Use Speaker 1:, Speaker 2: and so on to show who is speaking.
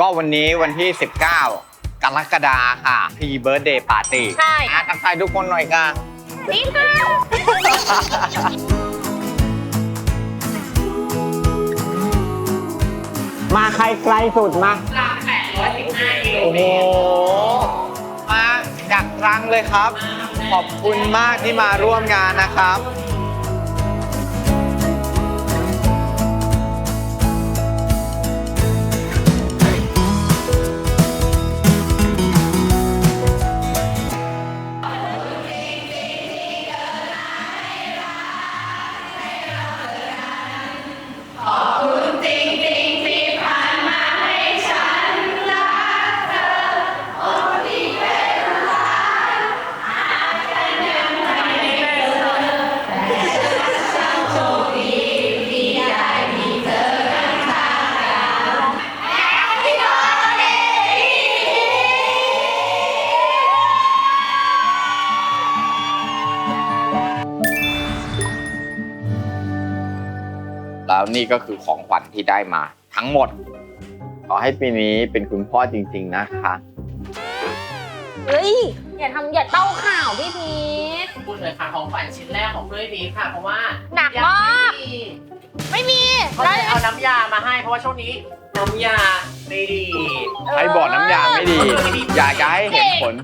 Speaker 1: ก็วันนี้วันที่ 19 กรกฎาค่ะ Pre Birthday Party
Speaker 2: ใช่
Speaker 1: อะทักทายทุกคนหน่อยค่ะ
Speaker 2: นี่ค่ะ
Speaker 1: มาใครไกลสุดมาโอ้โห มาจากตรังเลยครับ ขอบคุณมากที่มาร่วมงานนะครับ แล้วนี่ก็คือของขวัญที่ได้มา ทั้งหมด ขอให้ปีนี้เป็นคุณพ่อจริง ๆ นะคะ
Speaker 2: เฮ้ย อย่าทำอย่าเต้าข่าวพี่พีท
Speaker 3: พูดเลยค่ะของขวัญชิ้นแรกของเพื่อนนี้ค่ะ เพราะว่า
Speaker 2: หนักมาก ไม่มี
Speaker 3: เขา
Speaker 2: แล้ว
Speaker 3: เลยเอาน้ำยามาให้เพราะว่าช่วงนี้ น้ำยาไม่ดี
Speaker 1: ใครบอกน้ำยาไม่ดี อยากจะให้เห็นผล